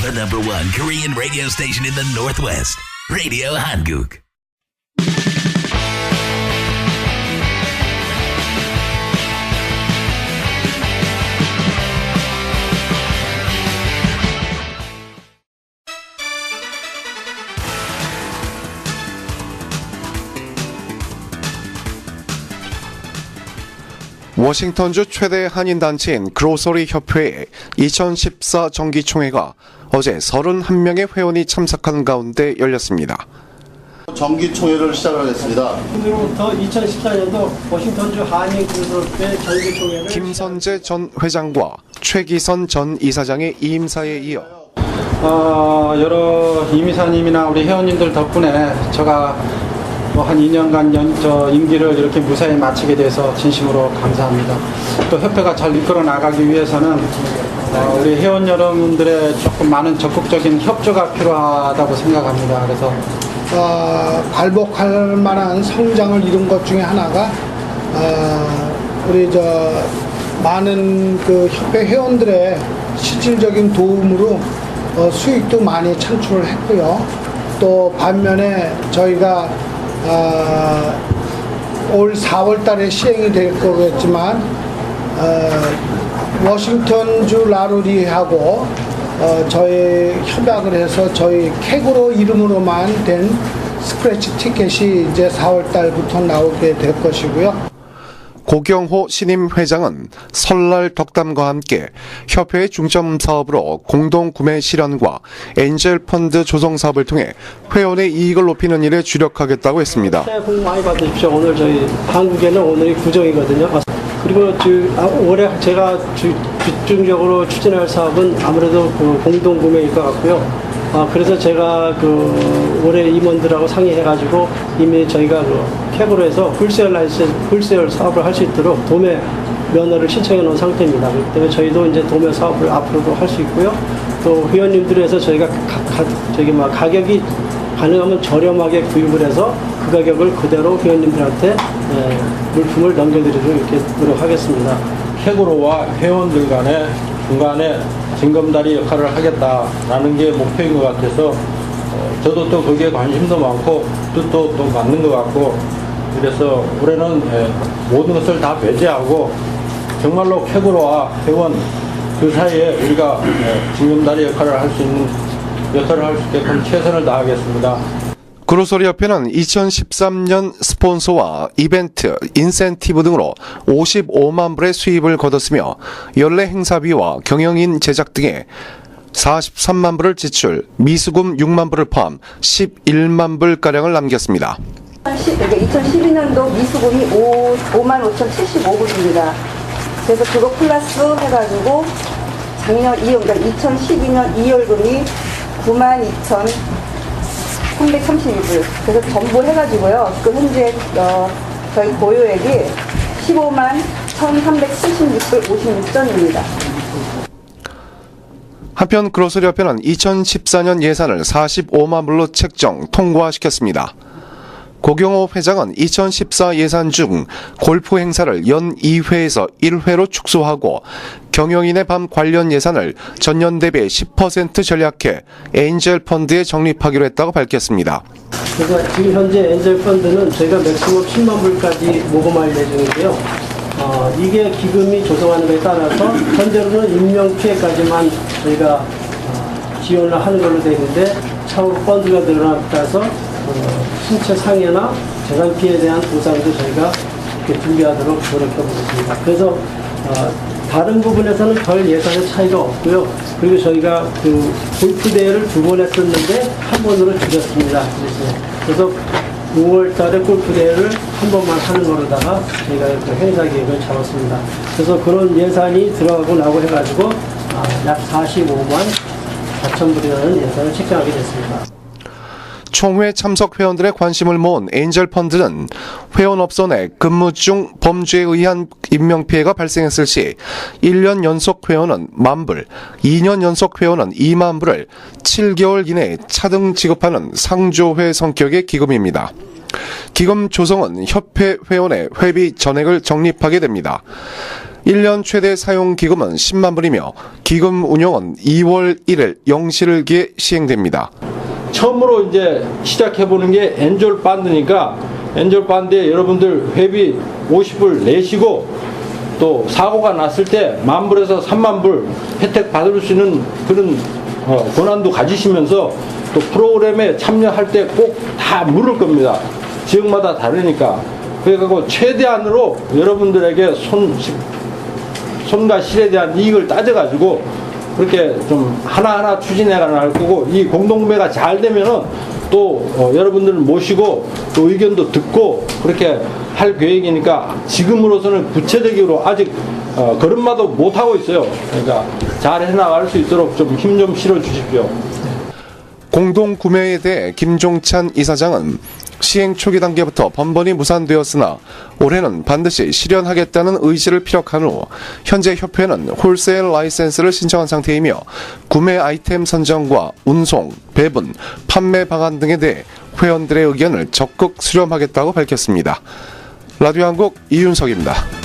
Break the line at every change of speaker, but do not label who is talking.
The number one Korean radio station in the Northwest. Radio Hanguk.
워싱턴주 최대 한인단체인 그로서리 협회의 2014 정기총회가 어제 31명의 회원이 참석한 가운데 열렸습니다.
정기 총회를 시작하겠습니다.
오늘부터 2014년도 워싱턴주 한인 그룹의 정기 총회를
김선재 전 회장과 최기선 전 이사장의 이임사에 이어
어, 여러 이미사님이나 우리 회원님들 덕분에 제가 뭐 한 2년간 연, 저 임기를 이렇게 무사히 마치게 돼서 진심으로 감사합니다. 또 협회가 잘 이끌어 나가기 위해서는 어, 우리 회원 여러분들의 조금 많은 적극적인 협조가 필요하다고 생각합니다. 그래서
어, 발복할 만한 성장을 이룬 것 중에 하나가 어, 우리 저 많은 그 협회 회원들의 실질적인 도움으로 어, 수익도 많이 창출을 했고요. 또 반면에 저희가 어, 올 4월 달에 시행이 될 거겠지만 어, 워싱턴주 라루리하고 어, 저희 협약을 해서 저희 캡으로 이름으로만 된 스크래치 티켓이 이제 4월 달부터 나오게 될 것이고요.
고경호 신임 회장은 설날 덕담과 함께 협회의 중점 사업으로 공동 구매 실현과 엔젤 펀드 조성 사업을 통해 회원의 이익을 높이는 일에 주력하겠다고 했습니다.
새해 복 많이 받으십시오. 오늘 저희 한국에는 오늘이 구정이거든요. 그리고 주, 아, 올해 제가 주, 집중적으로 추진할 사업은 아무래도 그 공동 구매일 것 같고요. 아, 그래서 제가 그 올해 임원들하고 상의해가지고 이미 저희가 그 캡으로 해서 홀세일 라이센스, 홀세일 사업을 할 수 있도록 도매 면허를 신청해 놓은 상태입니다. 그렇기 때문에 저희도 이제 도매 사업을 앞으로도 할 수 있고요. 또 회원님들에서 저희가 가, 가, 저기 막 가격이 가능하면 저렴하게 구입을 해서 그 가격을 그대로 회원님들한테 예, 물품을 넘겨드리도록 이렇게 노력하겠습니다.
캡으로와 회원들 간의 중간에 징검다리 역할을 하겠다라는 게 목표인 것 같아서 어, 저도 또 거기에 관심도 많고 뜻도 또 맞는 것 같고 그래서 올해는 예, 모든 것을 다 배제하고 정말로 캡으로와 회원 그 사이에 우리가 예, 징검다리 역할을 할 수 있는 역할을 할 수 있게끔 최선을 다하겠습니다.
그로소리 협회는 2013년 스폰서와 이벤트, 인센티브 등으로 55만 불의 수입을 거뒀으며 연례 행사비와 경영인 제작 등에 43만 불을 지출, 미수금 6만 불을 포함 11만 불가량을 남겼습니다.
2012년도 미수금이 5, 5만 5,075불입니다. 그래서 그거 플러스 해가지고 작년 2월, 그러니까 2012년 2월금이 9만 2,332불. 그래서 전부 해가지고요. 그 현재 어, 저희 보유액이 15만 1,376불 56전입니다.
한편 그로소리 협회는 2014년 예산을 45만 불로 책정, 통과시켰습니다. 고경호 회장은 2014 예산 중 골프 행사를 연 2회에서 1회로 축소하고 경영인의 밤 관련 예산을 전년 대비 10% 전략해 엔젤 펀드에 적립하기로 했다고 밝혔습니다.
그래서 지금 현재 엔젤 펀드는 저희가 맥시멈 10만 불까지 모금할 예정인데요. 어, 이게 기금이 조성하는 것에 따라서 현재로는 인명 피해까지만 저희가 어, 지원을 하는 걸로 되어 있는데 차후 펀드가 늘어나서 어, 신체 상해나 재산 피해에 대한 보상도 저희가 이렇게 준비하도록 노력해 보겠습니다. 그래서 어, 다른 부분에서는 별 예산의 차이가 없고요. 그리고 저희가 그 골프 대회를 두 번 했었는데 한 번으로 줄였습니다. 그래서, 그래서 5월 달에 골프 대회를 한 번만 하는 거로다가 저희가 그 행사 계획을 잡았습니다. 그래서 그런 예산이 들어가고 나고 해가지고 아, 약 45만 4천 불이라는 예산을 책정하게 됐습니다.
총회 참석 회원들의 관심을 모은 엔젤 펀드는 회원업소 내 근무 중 범죄에 의한 인명피해가 발생했을 시 1년 연속 회원은 만불, 2년 연속 회원은 2만 불을 7개월 이내에 차등 지급하는 상조회 성격의 기금입니다. 기금 조성은 협회 회원의 회비 전액을 적립하게 됩니다. 1년 최대 사용 기금은 10만 불이며 기금 운영은 2월 1일 0시를 기해 시행됩니다.
처음으로 이제 시작해보는 게 엔졸 반드니까 엔졸 반드에 여러분들 회비 50불 내시고 또 사고가 났을 때 만불에서 3만불 혜택 받을 수 있는 그런 어, 권한도 가지시면서 또 프로그램에 참여할 때 꼭 다 물을 겁니다. 지역마다 다르니까. 그래갖고 최대한으로 여러분들에게 손, 손과 실에 대한 이익을 따져가지고 그렇게 좀 하나하나 추진해 나갈 거고 이 공동구매가 잘 되면은 또 어, 여러분들을 모시고 또 의견도 듣고 그렇게 할 계획이니까 지금으로서는 구체적으로 아직 어, 걸음마도 못 하고 있어요. 그러니까 잘 해나갈 수 있도록 좀 힘 좀 실어 주십시오.
공동 구매에 대해 김종찬 이사장은 시행 초기 단계부터 번번이 무산되었으나 올해는 반드시 실현하겠다는 의지를 피력한 후 현재 협회는 홀세일 라이센스를 신청한 상태이며 구매 아이템 선정과 운송, 배분, 판매 방안 등에 대해 회원들의 의견을 적극 수렴하겠다고 밝혔습니다. 라디오 한국 이윤석입니다.